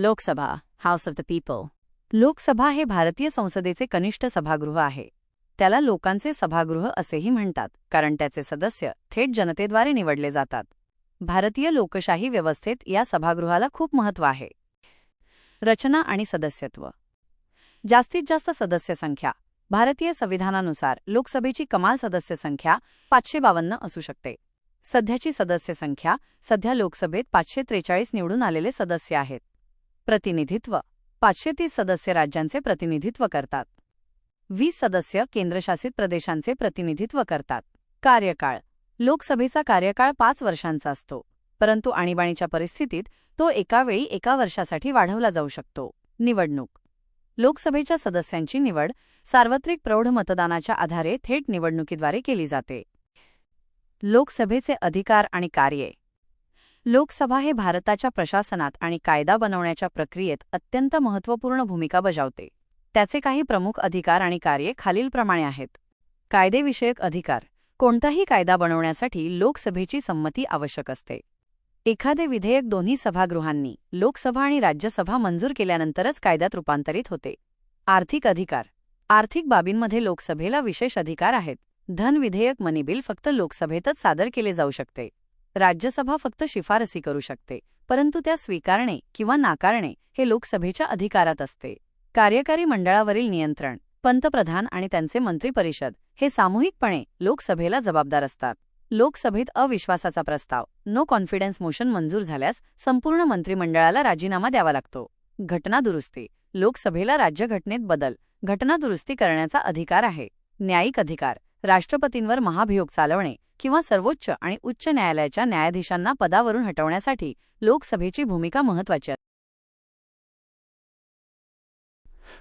Lok Sabha house of the people Lok Sabha हे भारतीय संसदेचे कनिष्ठ सभागृह आहे. त्याला लोकांचे सभागृह असेही म्हणतात कारण त्याचे सदस्य थेट जनतेद्वारे निवडले जातात. भारतीय लोकशाही व्यवस्थेत या सभागृहाला खूप महत्त्व आहे. रचना आणि सदस्यत्व. जास्तीत जास्त सदस्य संख्या. भारतीय संविधानानुसार लोकसभेची कमाल सदस्य संख्या पाचशे बावन्न असू शकते. सध्याची सदस्य संख्या सध्या लोकसभेत पाचशे त्रेचाळीस निवडून आलेले सदस्य आहेत. प्रतिनिधित्व. पाचशे तीस सदस्य राज्यांचे प्रतिनिधित्व करतात. वीस सदस्य केंद्रशासित प्रदेशांचे प्रतिनिधित्व करतात. कार्यकाळ. लोकसभेचा कार्यकाळ पाच वर्षांचा असतो. परंतु आणीबाणीच्या परिस्थितीत तो एका वेळी एका वर्षासाठी वाढवला जाऊ शकतो. निवडणूक. लोकसभेच्या सदस्यांची निवड सार्वत्रिक प्रौढ मतदानाच्या आधारे थेट निवडणुकीद्वारे केली जाते. लोकसभेचे अधिकार आणि कार्ये. लोकसभा हे भारताच्या प्रशासनात आणि कायदा बनवण्याच्या प्रक्रियेत अत्यंत महत्त्वपूर्ण भूमिका बजावते. त्याचे काही प्रमुख अधिकार आणि कार्ये खालीलप्रमाणे आहेत. कायदेविषयक अधिकार. कोणताही कायदा बनवण्यासाठी लोकसभेची संमती आवश्यक असते. एखादे विधेयक दोन्ही सभागृहांनी लोकसभा आणि राज्यसभा मंजूर केल्यानंतरच कायद्यात रूपांतरित होते. आर्थिक अधिकार. आर्थिक बाबींमध्ये लोकसभेला विशेष अधिकार आहेत. धन विधेयक मनी बिल फक्त लोकसभेतच सादर केले जाऊ शकते. राज्यसभा फक्त शिफारसी करू शकते परंतु त्या स्वीकारणे किंवा नाकारणे हे लोकसभेच्या अधिकारात असते. कार्यकारी मंडळावरील नियंत्रण पंतप्रधान आणि त्यांचे मंत्रिपरिषद हे सामूहिकपणे लोकसभेला जबाबदार असतात. लोकसभेत अविश्वासाचा प्रस्ताव नो कॉन्फिडन्स मोशन मंजूर झाल्यास संपूर्ण मंत्रिमंडळाला राजीनामा द्यावा लागतो. घटना दुरुस्ती लोकसभेला राज्यघटनेत बदल घटना दुरुस्ती करण्याचा अधिकार आहे. न्यायिक अधिकार राष्ट्रपतींवर महाभियोग चालवणे किंवा सर्वोच्च आणि उच्च न्यायालयाच्या न्यायाधीशांना पदावरून हटवण्यासाठी लोकसभेची भूमिका महत्वाची असते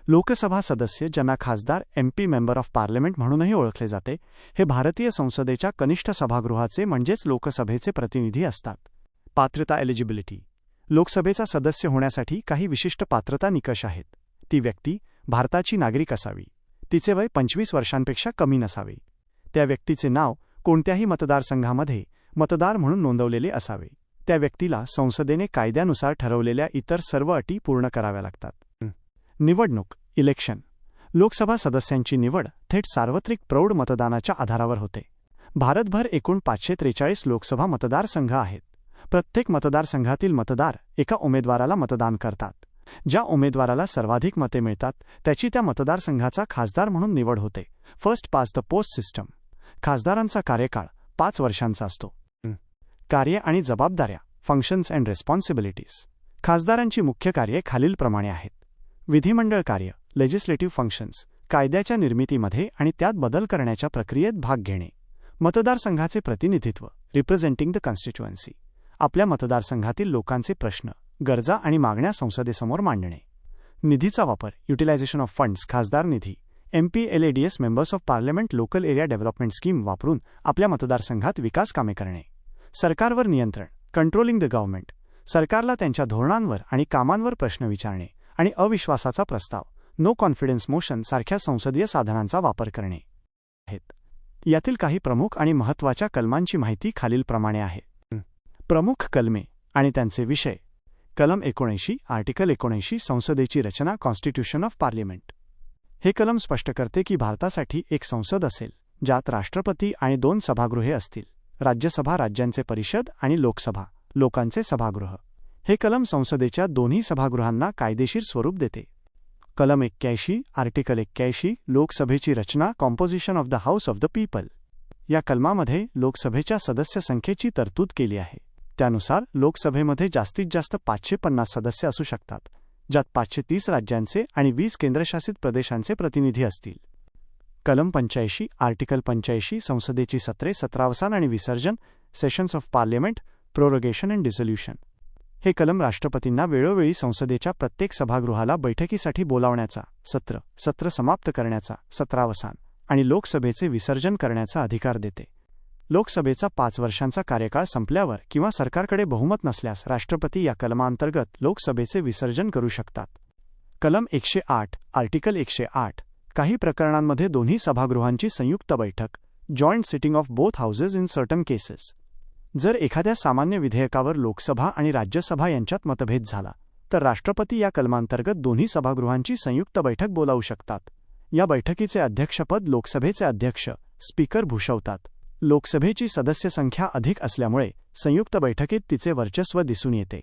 लोकसभा सदस्य ज्यांना खासदार एमपी मेंबर ऑफ पार्लमेंट म्हणूनही ओळखले जाते हे भारतीय संसदेच्या कनिष्ठ सभागृहाचे म्हणजेच लोकसभेचे प्रतिनिधी असतात. पात्रता एलिजिबिलिटी. लोकसभेचा सदस्य होण्यासाठी काही विशिष्ट पात्रता निकष आहेत. ती व्यक्ती भारताची नागरिक असावी. तिचे वय पंचवीस वर्षांपेक्षा कमी नसावे. त्या व्यक्तीचे नाव कोणत्याही मतदारसंघामध्ये मतदार म्हणून नोंदवलेले असावे. त्या व्यक्तीला संसदेने कायद्यानुसार ठरवलेल्या इतर सर्व अटी पूर्ण कराव्या लागतात. निवडणूक इलेक्शन. लोकसभा सदस्यांची निवड थेट सार्वत्रिक प्रौढ मतदानाच्या आधारावर होते. भारतभर एकूण पाचशे त्रेचाळीस लोकसभा मतदारसंघ आहेत. प्रत्येक मतदारसंघातील मतदार एका उमेदवाराला मतदान करतात. ज्या उमेदवाराला सर्वाधिक मते मिळतात त्याची त्या मतदारसंघाचा खासदार म्हणून निवड होते. First past the post system. खासदारांचा कार्यकाळ पाच वर्षांचा असतो. कार्य आणि जबाबदाऱ्या फंक्शन्स अँड रेस्पॉन्सिबिलिटीज खासदारांची मुख्य कार्ये खालीलप्रमाणे आहेत. विधिमंडळ कार्य लेजिस्लेटिव्ह फंक्शन्स कायद्याच्या निर्मितीमध्ये आणि त्यात बदल करण्याच्या प्रक्रियेत भाग घेणे. मतदारसंघाचे प्रतिनिधित्व रिप्रेझेंटिंग द कॉन्स्टिट्युएन्सी आपल्या मतदारसंघातील लोकांचे प्रश्न गरजा आणि मागण्या संसदेसमोर मांडणे. निधीचा वापर युटिलायझेशन ऑफ फंड्स खासदार निधी. MPLADS members of parliament local area development scheme वापरून आपल्या मतदारसंघात विकास कामे करणे. सरकारवर नियंत्रण कंट्रोलिंग द गव्हर्नमेंट सरकारला त्यांच्या धोरणांवर आणि कामांवर प्रश्न विचारणे आणि अविश्वासाचा प्रस्ताव नो कॉन्फिडन्स मोशन सारख्या संसदीय साधनांचा वापर करणे आहेत. यातील काही प्रमुख आणि महत्त्वाच्या कलमांची माहिती खालीलप्रमाणे आहे. प्रमुख कलमे आणि त्यांचे विषय. कलम एकोणऐंशी आर्टिकल एकोणऐंशी संसदेची रचना कॉन्स्टिट्यूशन ऑफ पार्लिमेंट हे कलम स्पष्ट करते की भारतासाठी एक संसद असेल ज्यात राष्ट्रपती आणि दोन सभागृहे असतील राज्यसभा राज्यांचे परिषद आणि लोकसभा लोकांचे सभागृह. हे कलम संसदेच्या दोन्ही सभागृहांना कायदेशीर स्वरूप देते. कलम एक्क्याऐंशी आर्टिकल एक्क्याऐंशी लोकसभेची रचना composition of the house of the people या कलमामध्ये लोकसभेच्या सदस्य संख्येची तरतूद केली आहे. त्यानुसार लोकसभेमध्ये जास्तीत जास्त पाचशे पन्नास सदस्य असू शकतात. ज्यात पाचशे तीस राज्यांचे आणि वीस केंद्रशासित प्रदेशांचे प्रतिनिधी असतील. कलम पंच्याऐंशी आर्टिकल पंच्याऐंशी संसदेची सत्रे सत्रावसान आणि विसर्जन sessions of parliament prorogation and dissolution हे कलम राष्ट्रपतींना वेळोवेळी संसदेच्या प्रत्येक सभागृहाला बैठकीसाठी बोलावण्याचा सत्र सत्र समाप्त करण्याचा सत्रावसान आणि लोकसभेचे विसर्जन करण्याचा अधिकार देते. लोकसभेचा पाच वर्षांचा कार्यकाळ संपल्यावर किंवा सरकारकडे बहुमत नसल्यास राष्ट्रपती या कलमांतर्गत लोकसभेचे विसर्जन करू शकतात. कलम एकशे आठ आर्टिकल एकशे आठ काही प्रकरणांमध्ये दोन्ही सभागृहांची संयुक्त बैठक joint sitting of both houses in certain cases. जर एखाद्या सामान्य विधेयकावर लोकसभा आणि राज्यसभा यांच्यात मतभेद झाला तर राष्ट्रपती या कलमांतर्गत दोन्ही सभागृहांची संयुक्त बैठक बोलावू शकतात. या बैठकीचे अध्यक्षपद लोकसभेचे अध्यक्ष स्पीकर भूषवतात. लोकसभेची सदस्य संख्या अधिक असल्यामुळे संयुक्त बैठकीत तिचे वर्चस्व दिसून येते.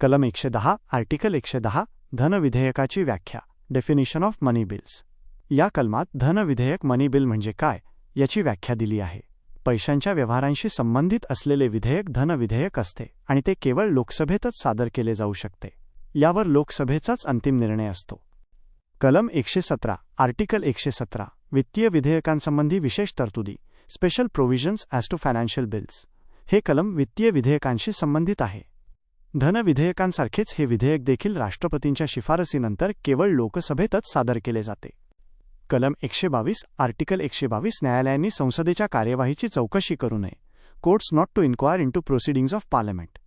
कलम एकशे दहा आर्टिकल एकशे दहा धन विधेयकाची व्याख्या. डेफिनिशन ऑफ मनी बिल्स या कलमात धन विधेयक मनी बिल म्हणजे काय याची व्याख्या दिली आहे. पैशांच्या व्यवहारांशी संबंधित असलेले विधेयक धन विधेयक असते आणि ते केवळ लोकसभेतच सादर केले जाऊ शकते. यावर लोकसभेचाच अंतिम निर्णय असतो. कलम एकशे सतरा आर्टिकल एकशे सतरा वित्तीय विधेयकांसंबंधी विशेष तरतुदी. Special provisions as to financial bills हे कलम वित्तीय विधेयकांशी संबंधित आहे. धन विधेयकांसारखेच हे विधेयक देखील राष्ट्रपतींच्या शिफारसीनंतर केवळ लोकसभेतच सादर केले जाते. कलम एकशे बावीस आर्टिकल एकशे बावीस न्यायालयांनी संसदेच्या कार्यवाहीची चौकशी करू नये. Courts not to inquire into proceedings of parliament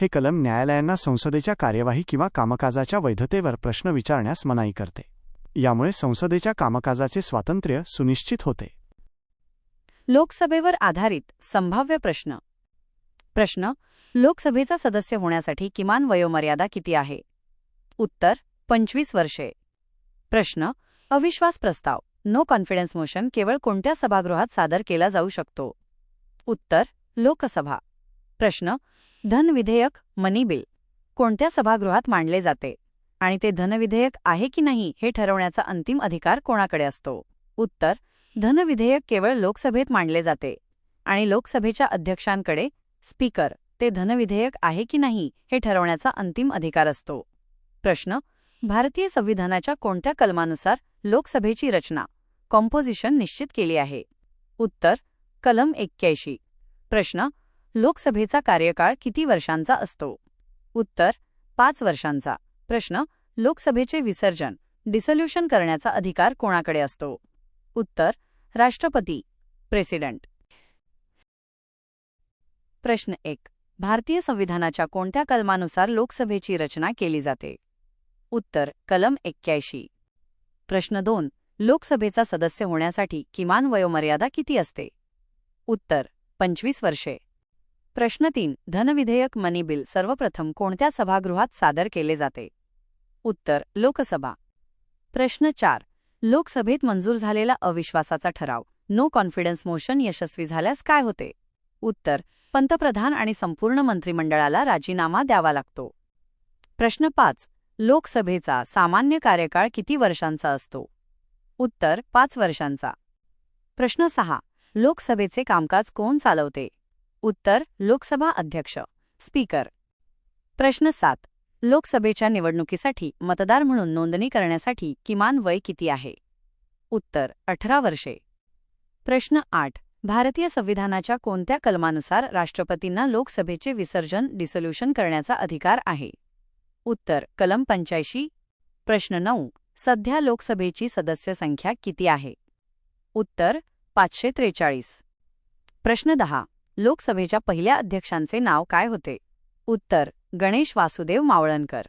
हे कलम न्यायालयांना संसदेच्या कार्यवाही किंवा कामकाजाच्या वैधतेवर प्रश्न विचारण्यास मनाई करते. यामुळे संसदेच्या कामकाजाचे स्वातंत्र्य सुनिश्चित होते. लोकसभेवर आधारित संभाव्य प्रश्न. प्रश्न लोकसभेचा सदस्य होण्यासाठी किमान वयोमर्यादा किती आहे? उत्तर पंचवीस वर्षे. प्रश्न अविश्वास प्रस्ताव. नो कॉन्फिडन्स मोशन केवळ कोणत्या सभागृहात सादर केला जाऊ शकतो? उत्तर लोकसभा. प्रश्न धन विधेयक मनी बिल कोणत्या सभागृहात मांडले जाते? आणि ते धनविधेयक आहे की नाही हे ठरवण्याचा अंतिम अधिकार कोणाकडे असतो? उत्तर धनविधेयक केवळ लोकसभेत मांडले जाते आणि लोकसभेच्या अध्यक्षांकडे स्पीकर ते धनविधेयक आहे की नाही हे ठरवण्याचा अंतिम अधिकार असतो. प्रश्न भारतीय संविधानाच्या कोणत्या कलमानुसार लोकसभेची रचना कॉम्पोजिशन निश्चित केली आहे? उत्तर कलम एक्क्याऐंशी. प्रश्न लोकसभेचा कार्यकाळ किती वर्षांचा असतो? उत्तर पाच वर्षांचा. प्रश्न लोकसभेचे विसर्जन डिसोल्युशन करण्याचा अधिकार कोणाकडे असतो? उत्तर राष्ट्रपती प्रेसिडेंट. प्रश्न एक. भारतीय संविधानाच्या कोणत्या कलमानुसार लोकसभेची रचना केली जाते? उत्तर कलम एक्क्याऐंशी. प्रश्न दोन. लोकसभेचा सदस्य होण्यासाठी किमान वयोमर्यादा किती असते? उत्तर पंचवीस वर्षे. प्रश्न तीन. धनविधेयक मनी बिल सर्वप्रथम कोणत्या सभागृहात सादर केले जाते? उत्तर लोकसभा. प्रश्न चार. लोकसभेत मंजूर झालेला अविश्वासाचा ठराव. नो कॉन्फिडन्स मोशन यशस्वी झाल्यास काय होते? उत्तर पंतप्रधान आणि संपूर्ण मंत्रिमंडळाला राजीनामा द्यावा लागतो. प्रश्न पाच लोकसभेचा सामान्य कार्यकाळ किती वर्षांचा असतो? उत्तर पाच वर्षांचा. प्रश्न सहा लोकसभेचे कामकाज कोण चालवते? उत्तर लोकसभा अध्यक्ष स्पीकर. प्रश्न सात लोकसभेच्या निवडणुकीसाठी मतदार म्हणून नोंदणी करण्यासाठी किमान वय किती आहे? उत्तर अठरा वर्षे. प्रश्न आठ. भारतीय संविधानाच्या कोणत्या कलमानुसार राष्ट्रपतींना लोकसभेचे विसर्जन डिसोल्युशन करण्याचा अधिकार आहे? उत्तर कलम पंच्याऐंशी. प्रश्न नऊ. सध्या लोकसभेची सदस्य संख्या किती आहे? उत्तर पाचशे त्रेचाळीस. प्रश्न दहा. लोकसभेच्या पहिल्या अध्यक्षांचे नाव काय होते? उत्तर गणेश वासुदेव मावळणकर.